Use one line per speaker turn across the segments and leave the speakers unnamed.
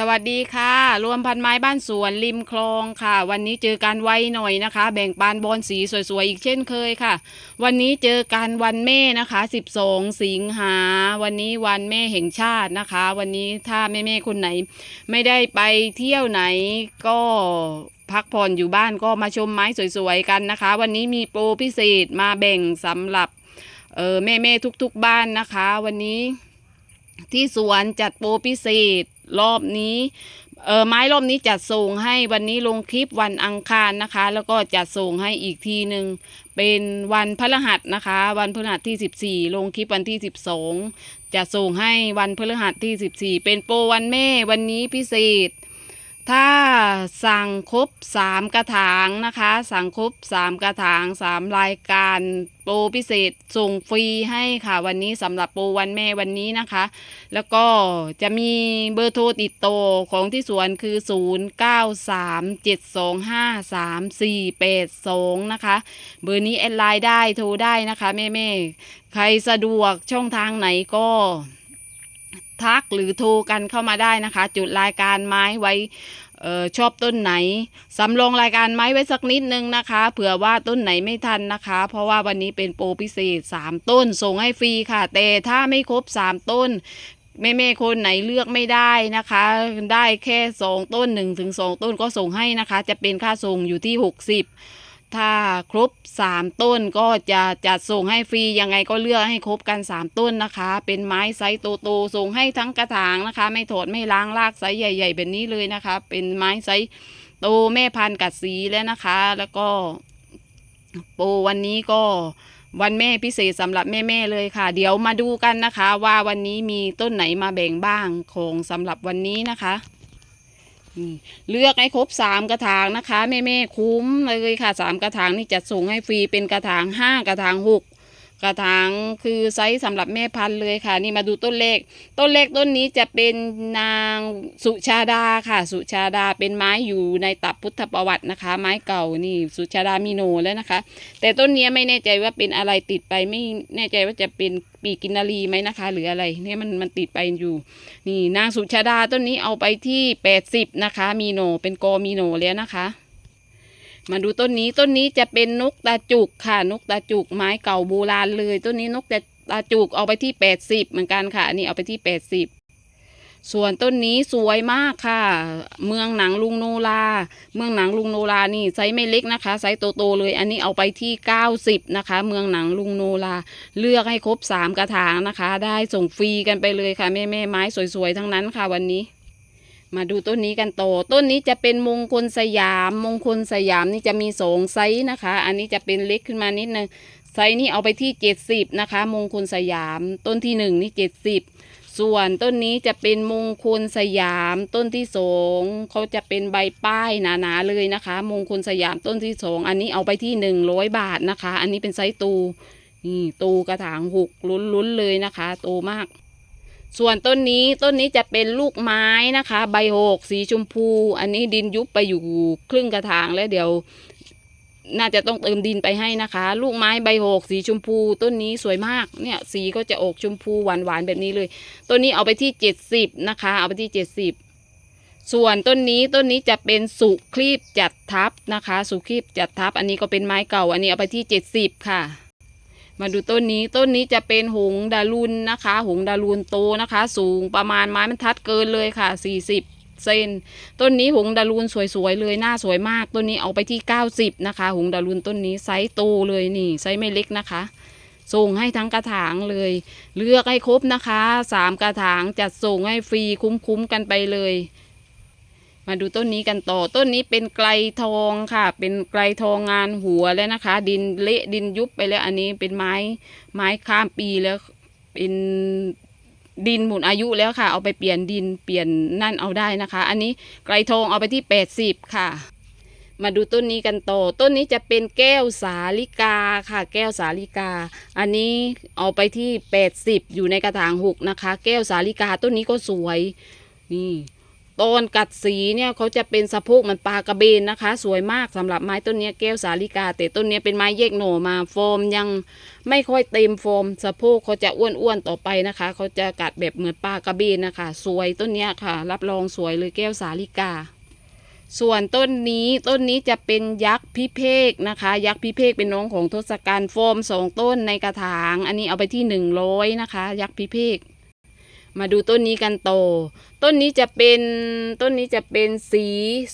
สวัสดีค่ะ รวมพันไม้บ้านสวนริมคลองค่ะ วันนี้เจอกันไวหน่อยนะคะ แบ่งปันบอลสีสวยๆ อีกเช่นเคยค่ะ วันนี้เจอกันวันแม่นะคะ 12 สิงหา วันนี้วันแม่แห่งชาตินะคะ วันนี้ถ้าแม่ๆคนไหน ไม่ได้ไปเที่ยวไหนก็พักผ่อนอยู่บ้านก็มาชมไม้สวยๆกันนะคะ วันนี้มีโปรพิเศษมาแบ่งสำหรับเออแม่ๆทุกๆบ้านนะคะ วันนี้ที่สวนจัดโปรพิเศษ รอบนี้เออไม้รอบนี้จัดส่งให้วันนี้ลงคลิปวันอังคารนะคะ แล้วก็จัดส่งให้อีกทีหนึ่งเป็นวันพฤหัสนะคะ วันพฤหัสที่ 14 ลงคลิปวันที่ 12 จะส่งให้วันพฤหัสที่ 14 เป็นโปรวันแม่วันนี้พิเศษ ถ้าสั่งครบ3กระถางนะคะ สั่งครบ3กระถาง3รายการโปรพิเศษส่งฟรีให้ค่ะ วันนี้สำหรับโปรวันแม่วันนี้นะคะ แล้วก็จะมีเบอร์โทรติดต่อของที่สวนคือ 0 9 3 7 2 5 3 4 8 2 นะคะ เบอร์นี้แอดไลน์ได้โทรได้นะคะแม่แม่ๆใครสะดวกช่องทางไหนก็ทักหรือโทรกันเข้ามาได้นะคะ จุดรายการไม้ไว้ เออชอบต้นไหนสำรองรายการไม้ไว้สักนิดนึงนะคะ เผื่อว่าต้นไหนไม่ทันนะคะ เพราะว่าวันนี้เป็นโปรพิเศษ 3 ต้นส่งให้ฟรีค่ะ แต่ถ้าไม่ครบ 3 ต้นแม่แม่ๆคนไหนเลือกไม่ได้นะคะ ได้แค่ 2 ต้น1ถึง2ต้นก็ส่งให้นะคะ จะเป็นค่าส่งอยู่ที่ 60 ถ้าครบ 3 ต้นก็จะจัดส่งให้ฟรียังไงก็เลือกให้ครบกัน 3 ต้นนะคะ เป็นไม้ไซส์โตๆส่งให้ทั้งกระถางนะคะ ไม่ถอดไม่ล้างลากไซส์ใหญ่ ๆ แบบนี้เลยนะคะ เป็นไม้ไซส์โตแม่พันธุ์กัดสีแล้วนะคะ แล้วก็โปรวันนี้ก็วันแม่พิเศษสำหรับแม่ๆเลยค่ะ เดี๋ยวมาดูกันนะคะ ว่าวันนี้มีต้นไหนมาแบ่งบ้างของสำหรับวันนี้นะคะ เลือกให้ครบสามกระถางนะคะแม่แม่ๆคุ้มเลยค่ะสามกระถางนี่จัดส่งให้ฟรีเป็นกระถางห้ากระถางหก กระถางคือไซส์สำหรับแม่พันธุ์เลยค่ะ นี่มาดูต้นเลข ต้นเลขต้นนี้จะเป็นนางสุชาดาค่ะ สุชาดาเป็นไม้อยู่ในตับพุทธประวัตินะคะ ไม้เก่านี่สุชาดามิโนแล้วนะคะ แต่ต้นเนี้ยไม่แน่ใจว่าเป็นอะไรติดไปไม่แน่ใจว่าจะเป็นปีกินารีไหมนะคะ หรืออะไรเนี่ยมันมันติดไปอยู่ นี่นางสุชาดาต้นนี้เอาไปที่ 80 นะคะ มีโนเป็นโกมีโนแล้วนะคะ มาดูต้นนี้ต้นนี้จะเป็นนกตาจุกค่ะ นกตาจุกไม้เก่าโบราณเลย ต้นนี้นกตาจุกเอาไปที่80เหมือนกันค่ะอันนี้เอาไปที่80ส่วนต้นนี้สวยมากค่ะ เมืองหนังลุงโนลาเมืองหนังลุงโนลานี่ไซส์ไม่เล็กนะคะไซส์โตๆเลย อันนี้เอาไปที่ 90 นะคะ เมืองหนังลุงโนลาเลือกให้ครบ 3 กระถางนะคะ ได้ส่งฟรีกันไปเลยค่ะแม่แม่ไม้สวยๆทั้งนั้นค่ะวันนี้ มาดูต้นนี้กันต่อต้นนี้จะเป็นมงคลสยาม มงคลสยามนี่จะมีสองไซส์นะคะ อันนี้จะเป็นเล็กขึ้นมานิดนึง ไซส์นี้เอาไปที่70นะคะ มงคลสยาม ต้นที่หนึ่งนี่70ส่วนต้นนี้จะเป็นมงคลสยาม ต้นที่สองเขาจะเป็นใบป้ายหนาๆเลยนะคะ มงคลสยามต้นที่สองอันนี้เอาไปที่100บาทนะคะ อันนี้เป็นไซส์ตูนี่ตูกระถางหกลุ้นๆเลยนะคะ โตมาก ส่วนต้นนี้ต้นนี้จะเป็นลูกไม้นะคะ ใบหกสีชมพู อันนี้ดินยุบไปอยู่ครึ่งกระถางแล้วเดี๋ยว น่าจะต้องเติมดินไปให้นะคะ ลูกไม้ใบหกสีชมพู ต้นนี้สวยมากเนี่ยสีก็จะออกชมพูหวานๆแบบนี้เลย ต้นนี้เอาไปที่เจ็ดสิบนะคะ เอาไปที่เจ็ดสิบส่วนต้นนี้ต้นนี้จะเป็นสุคลีบจัดทับนะคะ สุคลีบจัดทับ อันนี้ก็เป็นไม้เก่า อันนี้เอาไปที่เจ็ดสิบค่ะ มาดูต้นนี้ต้นนี้จะเป็นหงดารุนนะคะ หงดารุนโตนะคะ สูงประมาณไม้บรรทัดเกินเลยค่ะ 40 เซนต้นนี้หงดารุนสวยๆเลยหน้าสวยมาก ต้นนี้เอาไปที่ 90 นะคะ หงดารุนต้นนี้ไซส์โตเลยนี่ไซส์ไม่เล็กนะคะส่งให้ทั้งกระถางเลย เลือกให้ครบนะคะสามกระถางจัดส่งให้ฟรีคุ้มๆกันไปเลย มาดูต้นนี้กันต่อ ต้นนี้เป็นไกลทองค่ะ เป็นไกลทองงานหัวแล้วนะคะ ดินเละดินยุบไปแล้วอันนี้เป็นไม้ไม้ข้ามปีแล้วเป็นดินหมดอายุแล้วค่ะ เอาไปเปลี่ยนดินเปลี่ยนนั่นเอาได้นะคะ อันนี้ไกลทองเอาไปที่ 80 ค่ะ มาดูต้นนี้กันต่อ ต้นนี้จะเป็นแก้วสาลิกาค่ะ แก้วสาลิกา อันนี้เอาไปที่ 80 อยู่ในกระถางหกนะคะ แก้วสาลิกาต้นนี้ก็สวยนี่ ตอนกัดสีเนี่ยเขาจะเป็นสะโพกมันปลากระเบนนะคะ สวยมากสำหรับไม้ต้นนี้แก้วสาลิกา แต่ต้นนี้เป็นไม้แยกหน่มาโฟมยังไม่ค่อยเต็มโฟมสะโพกเขาจะอ้วนๆต่อไปนะคะ เขาจะกัดแบบเหมือนปลากระเบนนะคะ สวยต้นนี้ค่ะ รับรองสวยเลยแก้วสาลิกา ส่วนต้นนี้ต้นนี้จะเป็นยักษ์พิเภกนะคะ ยักษ์พิเภกเป็นน้องของทศกัณฐ์โฟมสองต้นในกระถาง อันนี้เอาไปที่หนึ่งร้อยนะคะ ยักษ์พิเภก มาดูต้นนี้กันโต ต้นนี้จะเป็นต้นนี้จะเป็นสี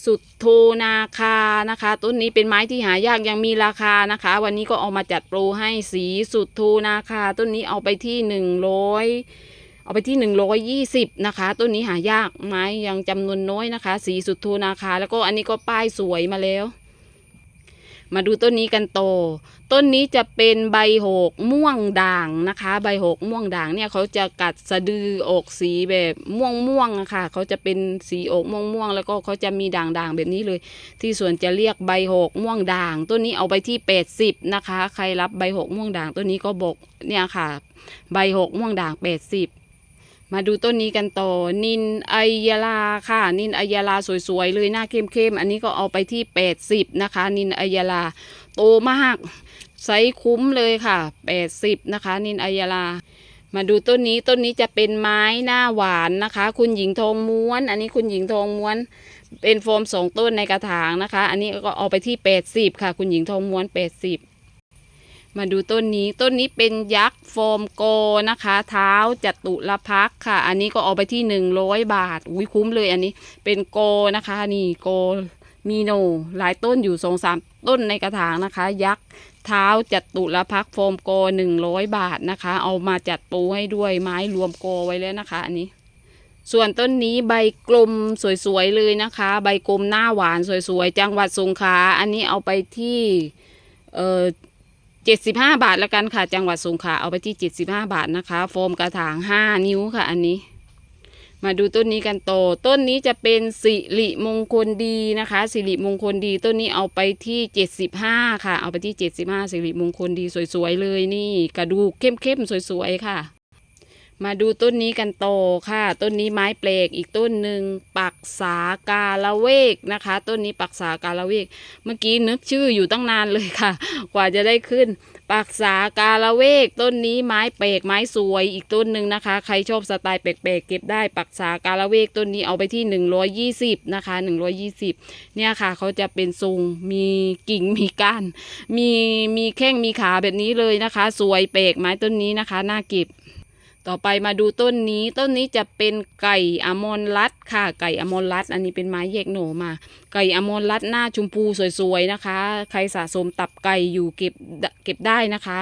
สุดโทนาคานะคะ ต้นนี้เป็นไม้ที่หายากยังมีราคานะคะ วันนี้ก็เอามาจัดโปรให้สีสุดโทนาคา ต้นนี้เอาไปที่หนึ่งร้อยเอาไปที่หนึ่งร้อยยี่สิบนะคะ ต้นนี้หายากไม้ยังจำนวนน้อยนะคะ สีสุดโทนาคา แล้วก็อันนี้ก็ป้ายสวยมาแล้ว มาดูต้นนี้กันโต ต้นนี้จะเป็นใบหกม่วงด่างนะคะ ใบหกม่วงด่างเนี่ยเขาจะกัดสะดืออกสีแบบม่วงม่วงอะค่ะเขาจะเป็นสีอกม่วงม่วงแล้วก็เขาจะมีด่างด่างแบบนี้เลย ที่ส่วนจะเรียกใบหกม่วงด่าง ต้นนี้เอาไปที่80นะคะ ใครรับใบหกม่วงด่างต้นนี้ก็บอกเนี่ยค่ะ ใบหกม่วงด่าง80 มาดูต้นนี้กันต่อ นินไอยาลาค่ะ นินไอยาลาสวยๆเลยหน้าเข้มๆ อันนี้ก็เอาไปที่ 80 นะคะ นินไอยาลาโตมากไซคุ้มเลยค่ะ 80 นะคะ นินไอยาลา มาดูต้นนี้ต้นนี้จะเป็นไม้หน้าหวานนะคะ คุณหญิงทองม้วน อันนี้คุณหญิงทองม้วน เป็นโฟมสองต้นในกระถางนะคะ อันนี้ก็เอาไปที่ 80 ค่ะ คุณหญิงทองม้วน 80 มาดูต้นนี้ต้นนี้เป็นยักษ์โฟมโกนะคะ เท้าจัตุรพักค่ะ อันนี้ก็เอาไปที่หนึ่งร้อยบาท อุ้ยคุ้มเลยอันนี้เป็นโกนะคะ นี่โกมีโนหลายต้นอยู่สองสามต้นในกระถางนะคะ ยักษ์เท้าจัตุรพักโฟมโกหนึ่งร้อยบาทนะคะ เอามาจัดปูให้ด้วยไม้รวมโกไว้แล้วนะคะ อันนี้ ส่วนต้นนี้ใบกลมสวยๆเลยนะคะ ใบกลมหน้าหวานสวยๆจังหวัดสงขลาอันนี้เอาไปที่เอ่อ เจ็ดสิบห้าบาทแล้วกันค่ะ จังหวัดสงขลาเอาไปที่เจ็ดสิบห้าบาทนะคะ โฟมกระถางห้านิ้วค่ะ อันนี้ มาดูต้นนี้กันโต ต้นนี้จะเป็นสิริมงคลดีนะคะ สิริมงคลดี ต้นนี้เอาไปที่เจ็ดสิบห้าค่ะ เอาไปที่เจ็ดสิบห้าสิริมงคลดีสวยๆเลยนี่ กระดูกเข้มๆสวยๆค่ะ มาดูต้นนี้กันโตค่ะ ต้นนี้ไม้เปลกอีกต้นหนึ่งปักษากาละเวกนะคะ ต้นนี้ปักษากาละเวก เมื่อกี้นึกชื่ออยู่ตั้งนานเลยค่ะ กว่าจะได้ขึ้น ปักษากาละเวก ต้นนี้ไม้เปลกไม้สวยอีกต้นหนึ่งนะคะ ใครชอบสไตล์แปลกๆเก็บได้ปักษากาละเวก ต้นนี้เอาไปที่ 120นะคะ120 เนี่ยค่ะเขาจะเป็นทรงมีกิ่งมีก้าน มีมีแข้งมีขาแบบนี้เลยนะคะ สวยเปลกไม้ต้นนี้นะคะน่าเก็บ ต่อไปมาดูต้นนี้ ต้นนี้จะเป็นไก่อมรรัตน์ค่ะ ไก่อมรรัตน์อันนี้เป็นไม้แยกโหน่มา ไก่อมรรัตน์หน้าชมพูสวยๆนะคะ ใครสะสมตับไก่อยู่เก็บเก็บได้นะคะ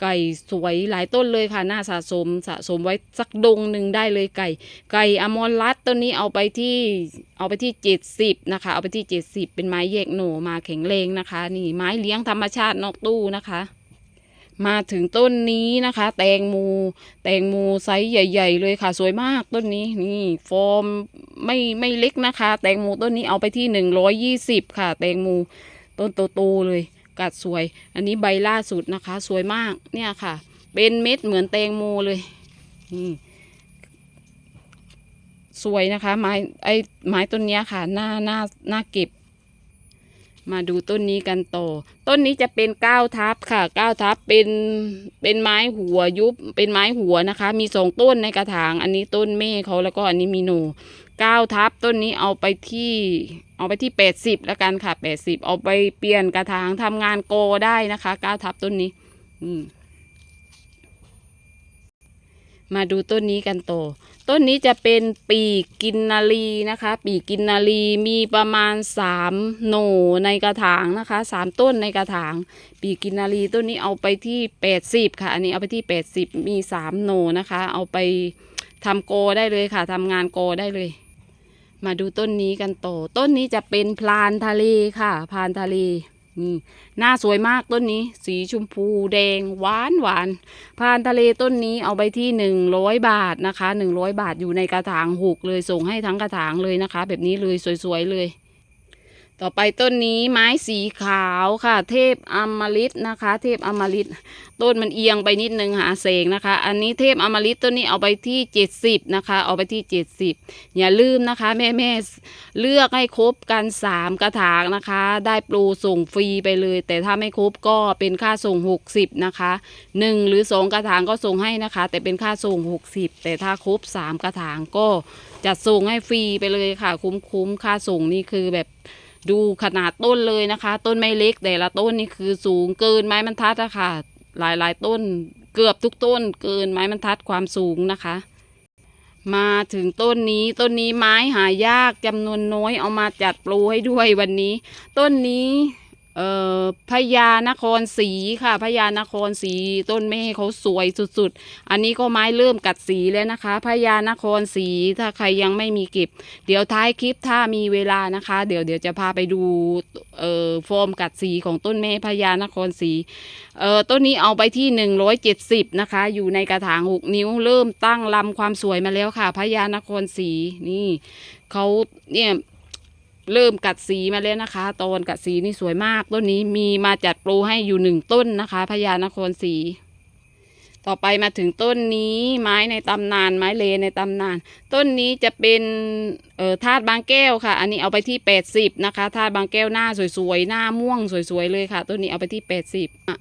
ไก่สวยหลายต้นเลยค่ะหน่าสะสมสะสมไว้สักดงหนึ่งได้เลยไก่ ไก่อมรรัตน์ต้นนี้เอาไปที่เอาไปที่เจ็ดสิบนะคะ เอาไปที่เจ็ดสิบเป็นไม้แยกโหน่มาแข็งแรงนะคะ นี่ไม้เลี้ยงธรรมชาตินอกตู้นะคะ มาถึงต้นนี้นะคะ แตงโมแตงโมไซส์ใหญ่ ๆ เลยค่ะ สวยมากต้นนี้นี่ฟอร์มไม่ไม่เล็กนะคะ แตงโมต้นนี้เอาไปที่หนึ่งร้อยยี่สิบค่ะ แตงโมต้นโตๆเลย กัดสวย อันนี้ใบล่าสุดนะคะ สวยมากเนี่ยค่ะ เป็นเม็ดเหมือนแตงโมเลยนี่สวยนะคะไม้ไอ้ไม้ต้นนี้ค่ะหน้าหน้าหน้าเก็บ มาดูต้นนี้กันต่อ ต้นนี้จะเป็นก้าวทับค่ะก้าวทับเป็นเป็นไม้หัวยุบเป็นไม้หัวนะคะ มีสองต้นในกระถาง อันนี้ต้นเม่เขาแล้วก็อันนี้มีโนก้าวทับต้นนี้เอาไปที่เอาไปที่แปดสิบแล้วกันค่ะแปดสิบเอาไปเปลี่ยนกระถางทำงานโกได้นะคะก้าวทับต้นนี้ อืมมาดูต้นนี้กันต่อ ต้นนี้จะเป็นปีกกินนารีนะคะ ปีกกินนารีมีประมาณสามโหน่ในกระถางนะคะสามต้นในกระถาง ปีกกินนารีต้นนี้เอาไปที่แปดสิบค่ะ อันนี้เอาไปที่แปดสิบมีสามโหน่นะคะ เอาไปทำโกได้เลยค่ะทำงานโกได้เลย มาดูต้นนี้กันต่อต้นนี้จะเป็นพลานทะเลค่ะพลานทะเล นี่หน้าสวยมากต้นนี้ สีชมพูแดงหวานหวานพานทะเลต้นนี้เอาไปที่หนึ่งร้อยบาทนะคะหนึ่งร้อยบาทอยู่ในกระถางหกเลยส่งให้ทั้งกระถางเลยนะคะ แบบนี้เลยสวยๆเลย ต่อไปต้นนี้ไม้สีขาวค่ะ เทพอมฤตนะคะ เทพอมฤตต้นมันเอียงไปนิดนึงหาเสงนะคะ อันนี้เทพอมฤตต้นนี้เอาไปที่เจ็ดสิบนะคะ เอาไปที่เจ็ดสิบอย่าลืมนะคะ แม่แม่เลือกให้ครบกันสามกระถางนะคะ ได้โปรส่งฟรีไปเลย แต่ถ้าไม่ครบก็เป็นค่าส่งหกสิบนะคะหนึ่งหรือสองกระถางก็ส่งให้นะคะ แต่เป็นค่าส่งหกสิบแต่ถ้าครบสามกระถางก็จัดส่งให้ฟรีไปเลยค่ะ คุ้มๆค่าส่งนี่คือแบบ ดูขนาดต้นเลยนะคะ ต้นไม่เล็กแต่ละต้นนี่คือสูงเกินไม้บรรทัดอะค่ะ หลายๆ ต้นเกือบทุกต้นเกินไม้บรรทัดความสูงนะคะ มาถึงต้นนี้ต้นนี้ไม้หายากจำนวนน้อยเอามาจัดโปรให้ด้วยวันนี้ ต้นนี้ เอ่อพญานครศรีค่ะพญานครศรีต้นแม่เขาสวยสุดๆ อันนี้ก็ไม้เริ่มกัดสีแล้วนะคะพญานครศรีถ้าใครยังไม่มีเก็บ เดี๋ยวท้ายคลิปถ้ามีเวลานะคะ เดี๋ยวเดี๋ยวจะพาไปดูเอ่อโฟมกัดสีของต้นแม่พญานครศรีเอ่อต้นนี้เอาไปที่หนึ่งร้อยเจ็ดสิบนะคะ อยู่ในกระถางหกนิ้วเริ่มตั้งลำความสวยมาแล้วค่ะพญานครศรีนี่เขาเนี่ย เริ่มกัดสีมาแล้วนะคะตอนกัดสีนี่สวยมาก ต้นนี้มีมาจัดโปรให้อยู่หนึ่งต้นนะคะพญานครศรีต่อไปมาถึงต้นนี้ไม้ในตำนานไม้เลในตำนาน ต้นนี้จะเป็นเอ่อธาตุบางแก้วค่ะ อันนี้เอาไปที่80นะคะธาตุบางแก้วหน้าสวยๆหน้าม่วงสวยๆเลยค่ะ ต้นนี้เอาไปที่80อะ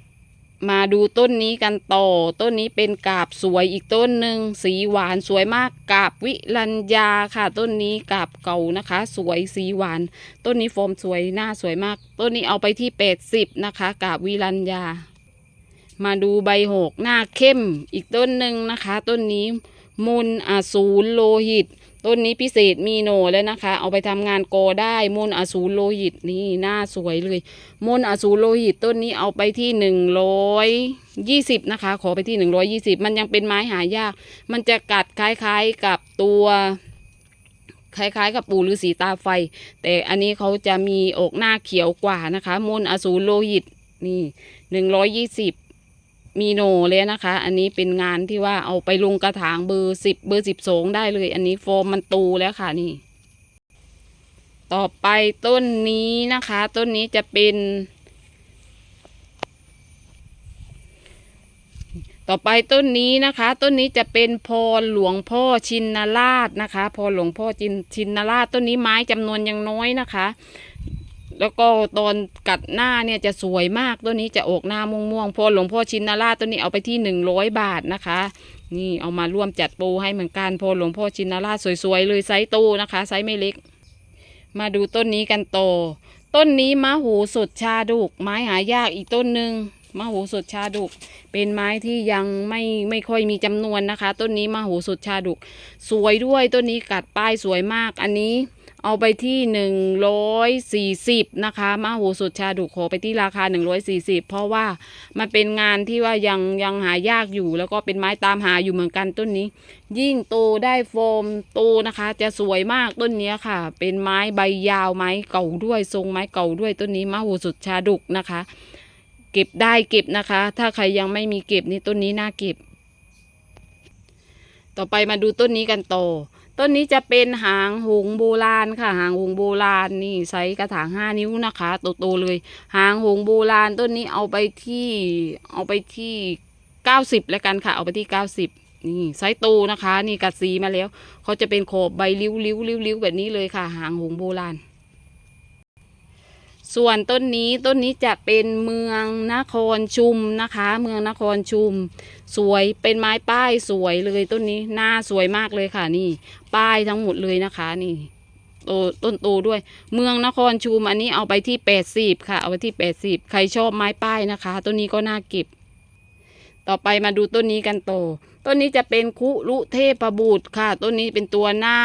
มาดูต้นนี้กันต่อ ต้นนี้เป็นกาบสวยอีกต้นหนึ่งสีหวานสวยมากกาบวิรัญญาค่ะ ต้นนี้กาบเก่านะคะ สวยสีหวาน ต้นนี้โฟมสวยหน้าสวยมาก ต้นนี้เอาไปที่80นะคะกาบวิรัญญา มาดูใบหกหน้าเข้มอีกต้นหนึ่งนะคะ ต้นนี้มุนอสูรโลหิต ต้นนี้พิเศษมีโหนแล้วนะคะ เอาไปทำงานโกได้มนอสูรโลหิตนี่หน้าสวยเลยมนอสูรโลหิตต้นนี้เอาไปที่หนึ่งร้อยยี่สิบนะคะ ขอไปที่หนึ่งร้อยี่สิบมันยังเป็นไม้หายาก มันจะกัดคล้ายๆกับตัวคล้ายๆ กับปูฤาษีตาไฟ แต่อันนี้เขาจะมีอกหน้าเขียวกว่านะคะมนอสูรโลหิตนี่หนึ่งร้อยยี่สิบ มีโนเลยนะคะ อันนี้เป็นงานที่ว่าเอาไปลงกระถางเบอร์สิบเบอร์สิบสองได้เลย อันนี้โฟมมันตูแล้วค่ะนี่ ต่อไปต้นนี้นะคะ ต้นนี้จะเป็น ต่อไปต้นนี้นะคะ ต้นนี้จะเป็นพรหลวงพ่อชินราชนะคะ พรหลวงพ่อจินชินราชต้นนี้ไม้จำนวนยังน้อยนะคะ แล้วก็ตอนกัดหน้าเนี่ยจะสวยมากต้นนี้จะออกหน้าม่วงม่วงๆพอหลวงพ่อชินราต้นนี้เอาไปที่หนึ่งร้อยบาทนะคะ นี่เอามาร่วมจัดโปรให้เหมือนกันพอหลวงพ่อชินราสวยๆเลยไซส์โตนะคะไซส์ไม่เล็ก มาดูต้นนี้กันโตอต้นนี้มะหูสดชาดุก ไม้หายากอีกต้นหนึ่งมะหูสดชาดุก เป็นไม้ที่ยังไม่ไม่ค่อยมีจำนวนนะคะ ต้นนี้มะหูสดชาดุก สวยด้วยต้นนี้กัดป้ายสวยมากอันนี้ เอาไปที่หนึ่งร้อยสี่สิบนะคะมะหูสุดชาดุขอไปที่ราคาหนึ่งร้อยสี่สิบเพราะว่ามันเป็นงานที่ว่ายังยังหายากอยู่ แล้วก็เป็นไม้ตามหาอยู่เหมือนกันต้นนี้ ยิ่งโตได้โฟมโตนะคะ จะสวยมากต้นนี้ค่ะ เป็นไม้ใบยาวไม้เก่าด้วยทรงไม้เก่าด้วยต้นนี้มะหูสุดชาดุกนะคะ เก็บได้เก็บนะคะ ถ้าใครยังไม่มีเก็บนี่ต้นนี้น่าเก็บ ต่อไปมาดูต้นนี้กันโต ต้นนี้จะเป็นหางหงโบราณค่ะ หางหงโบราณนี่ใช้กระถางห้านิ้วนะคะโตๆเลย หางหงโบราณต้นนี้เอาไปที่เอาไปที่เก้าสิบแล้วกันค่ะ เอาไปที่เก้าสิบนี่ไซส์โตนะคะ นี่กัดสีมาแล้ว เขาจะเป็นขอบใบริ้วริ้วริ้วริ้วแบบนี้เลยค่ะ หางหงโบราณ ส่วนต้นนี้ต้นนี้จะเป็นเมืองนครชุมนะคะ เมืองนครชุม สวยเป็นไม้ป้ายสวยเลยต้นนี้หน้าสวยมากเลยค่ะนี่ ป้ายทั้งหมดเลยนะคะนี่โตต้นโตด้วย เมืองนครชุมอันนี้เอาไปที่แปดสิบค่ะ เอาไปที่แปดสิบใครชอบไม้ป้ายนะคะต้นนี้ก็น่าเก็บ ต่อไปมาดูต้นนี้กันโตอต้นนี้จะเป็นคุรุเทพบุตรค่ะต้นนี้เป็นตัวหน้า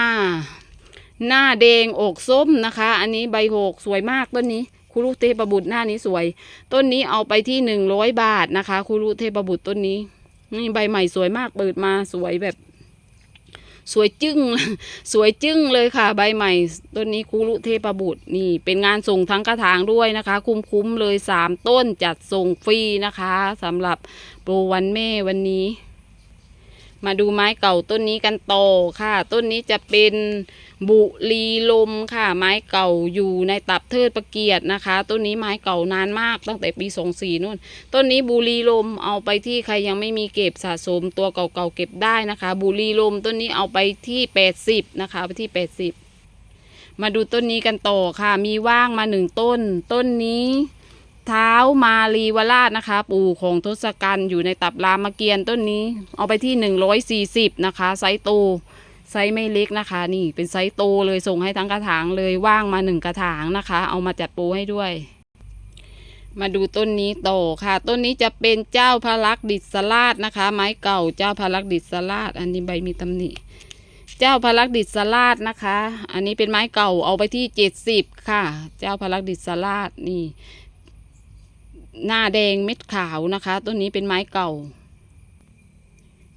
หน้าแดงอกส้มนะคะ อันนี้ใบหกสวยมากต้นนี้ คุรุเทพบุตรหน้านี้สวย ต้นนี้เอาไปที่หนึ่งร้อยบาทนะคะ คุรุเทพบุตรต้นนี้ นี่ใบใหม่สวยมากเปิดมาสวยแบบ สวยจึ้งสวยจึ้งเลยค่ะ ใบใหม่ ต้นนี้คุรุเทพบุตรนี่ เป็นงานส่งทั้งกระถางด้วยนะคะ คุ้มๆเลยสามต้นจัดส่งฟรีนะคะสำหรับโปรวันแม่วันนี้ มาดูไม้เก่าต้นนี้กันต่อค่ะ ต้นนี้จะเป็นบุรีลมค่ะ ไม้เก่าอยู่ในตับเทิดประเกียรตินะคะ ต้นนี้ไม้เก่านานมากตั้งแต่ปีสองสี่นู่น ต้นนี้บุรีลมเอาไปที่ใครยังไม่มีเก็บสะสมตัวเก่าๆเก็บได้นะคะ บุรีลมต้นนี้เอาไปที่แปดสิบนะคะไปที่แปดสิบมาดูต้นนี้กันต่อค่ะ มีว่างมาหนึ่งต้น ต้นนี้ เท้ามาลีวราชนะคะ ปู่ของทศกัณฐ์อยู่ในตับรามเกียรติต้นนี้ เอาไปที่หนึ่งร้อยสี่สิบนะคะ ไซส์โตไซส์ไม่เล็กนะคะ นี่เป็นไซส์โตเลยส่งให้ทั้งกระถางเลยว่างมาหนึ่งกระถางนะคะ เอามาจัดปูให้ด้วย มาดูต้นนี้โตค่ะ ต้นนี้จะเป็นเจ้าพระลักษดิษราชนะคะ ไม้เก่าเจ้าพระลักษดิษราชอันนี้ใบมีตำหนิ เจ้าพระลักดิษราชนะคะ อันนี้เป็นไม้เก่าเอาไปที่เจ็ดสิบค่ะ เจ้าพระลักดิษราชนี่ หน้าแดงเม็ดขาวนะคะ ต้นนี้เป็นไม้เก่า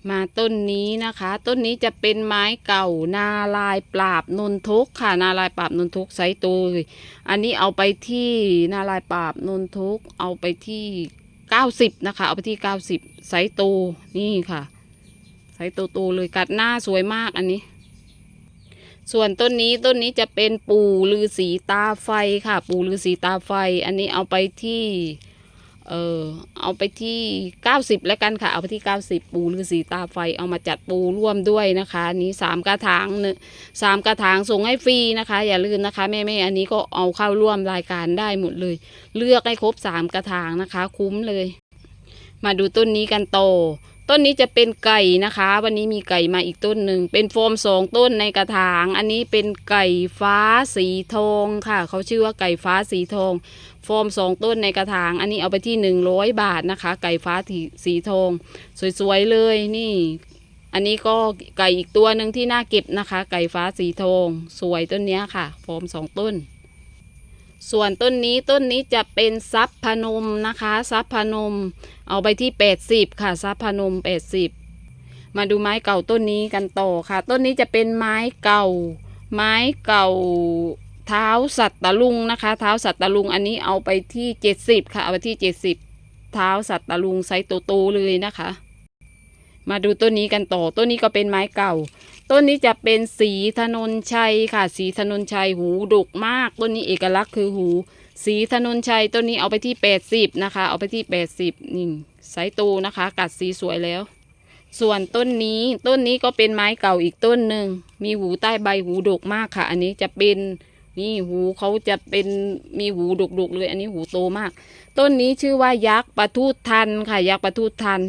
มาต้นนี้นะคะ ต้นนี้จะเป็นไม้เก่า นาลายปราบนนทุกค่ะ นาลายปราบนนทุกไซส์โตเลยอันนี้เอาไปที่นาลายปราบนนทุกเอาไปที่เก้าสิบนะคะ เอาไปที่เก้าสิบไซส์โตนี่ค่ะไซส์โตๆเลยกัดหน้าสวยมากอันนี้ส่วนต้นนี้ต้นนี้จะเป็นปู่ลือสีตาไฟค่ะ ปู่ลือสีตาไฟ อันนี้เอาไปที่ เออเอาไปที่เก้าสิบแล้วกันค่ะ เอาไปที่เก้าสิบปูฤาษีตาไฟเอามาจัดปูร่วมด้วยนะคะ นี้สามกระถางเนอสามกระถางส่งให้ฟรีนะคะ อย่าลืมนะคะแม่แม่ๆอันนี้ก็เอาเข้าร่วมรายการได้หมดเลย เลือกให้ครบสามกระถางนะคะ คุ้มเลย มาดูต้นนี้กันโต ต้นนี้จะเป็นไก่นะคะ วันนี้มีไก่มาอีกต้นหนึ่ง เป็นโฟมสองต้นในกระถาง อันนี้เป็นไก่ฟ้าสีทองค่ะ เขาชื่อว่าไก่ฟ้าสีทอง โฟมสองต้นในกระถาง อันนี้เอาไปที่หนึ่งร้อยบาทนะคะ ไก่ฟ้าสีทอง สวยๆเลยนี่ อันนี้ก็ไก่อีกตัวหนึ่งที่น่าเก็บนะคะ ไก่ฟ้าสีทอง สวยต้นนี้ค่ะ โฟมสองต้นส่วนต้นนี้ต้นนี้จะเป็นซับพนมนะคะซับพนม เอาไปที่แปดสิบค่ะซับพนมแปดสิบมาดูไม้เก่าต้นนี้กันต่อค่ะ ต้นนี้จะเป็นไม้เก่า ไม้เก่าเท้าสัตตะลุงนะคะเท้าสัตตะลุงอันนี้เอาไปที่เจ็ดสิบค่ะ เอาไปที่เจ็ดสิบเท้าสัตตะลุงไซส์โตๆเลยนะคะ มาดูต้นนี้กันต่อ ต้นนี้ก็เป็นไม้เก่า ต้นนี้จะเป็นสีถนนชัยค่ะ สีถนนชัยหูดกมาก ต้นนี้เอกลักษณ์คือหู สีถนนชัยต้นนี้เอาไปที่แปดสิบนะคะ เอาไปที่แปดสิบนี่ไซส์โตนะคะ กัดสีสวยแล้ว ส่วนต้นนี้ต้นนี้ก็เป็นไม้เก่าอีกต้นหนึ่งมีหูใต้ใบหูดกมากค่ะ อันนี้จะเป็นนี่หูเขาจะเป็นมีหูดกๆเลย อันนี้หูโตมาก ต้นนี้ชื่อว่ายักษ์ปะทุทันค่ะ ยักษ์ปะทุทัน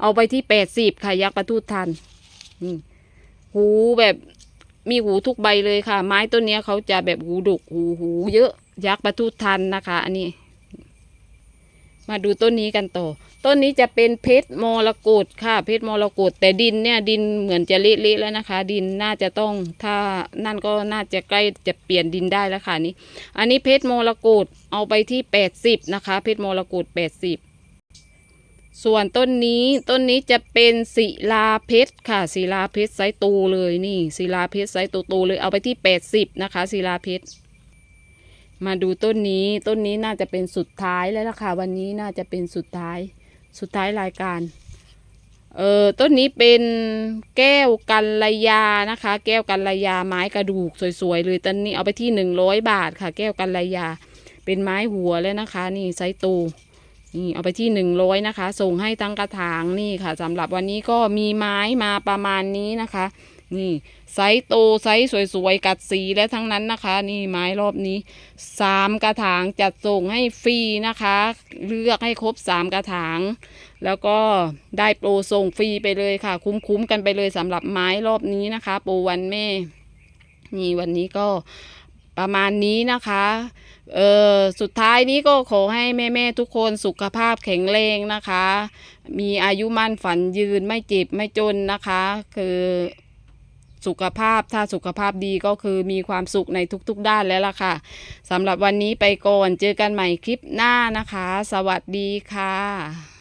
เอาไปที่แปดสิบค่ะยักษ์ปะทุทันหูแบบมีหูทุกใบเลยค่ะ ไม้ต้นนี้เขาจะแบบหูดกหูหูเยอะ ยักษ์ปะทุทันนะคะ อันนี้ มาดูต้นนี้กันต่อ ต้นนี้จะเป็นเพชรมรกตค่ะ เพชรมรกตแต่ดินเนี่ยดินเหมือนจะเละๆแล้วนะคะ ดินน่าจะต้องถ้านั่นก็น่าจะใกล้จะเปลี่ยนดินได้แล้วค่ะนี่อันนี้เพชรมรกตเอาไปที่แปดสิบนะคะ เพชรมรกตแปดสิบส่วนต้นนี้ต้นนี้จะเป็นศิลาเพชรค่ะศิลาเพชรไซส์โตเลยนี่ศิลาเพชรไซส์โตๆเลยเอาไปที่แปดสิบนะคะศิลาเพชร มาดูต้นนี้ต้นนี้น่าจะเป็นสุดท้ายแล้วล่ะค่ะ วันนี้น่าจะเป็นสุดท้ายสุดท้ายรายการ เออต้นนี้เป็นแก้วกัลยานะคะ แก้วกัลยาไม้กระดูกสวยๆเลยต้นนี้เอาไปที่หนึ่งร้อยบาทค่ะ แก้วกัลยา เป็นไม้หัวแล้วนะคะ นี่ไซส์โตนี่เอาไปที่หนึ่งร้อยนะคะ ส่งให้ทั้งกระถางนี่ค่ะสำหรับวันนี้ก็มีไม้มาประมาณนี้นะคะ นี่ไซส์โตไซส์สวยๆกัดสีและทั้งนั้นนะคะ นี่ไม้รอบนี้สามกระถางจัดส่งให้ฟรีนะคะ เลือกให้ครบสามกระถาง แล้วก็ได้โปรส่งฟรีไปเลยค่ะ คุ้มๆกันไปเลยสำหรับไม้รอบนี้นะคะ โปรวันแม่ นี่วันนี้ก็ประมาณนี้นะคะ เออสุดท้ายนี้ก็ขอให้แม่ ๆ ทุกคนสุขภาพแข็งแรงนะคะ มีอายุมั่นฝันยืนไม่เจ็บไม่จนนะคะ คือ สุขภาพ ถ้าสุขภาพดีก็คือมีความสุขในทุกๆด้านแล้วล่ะค่ะสำหรับวันนี้ไปก่อนเจอกันใหม่คลิปหน้านะคะ สวัสดีค่ะ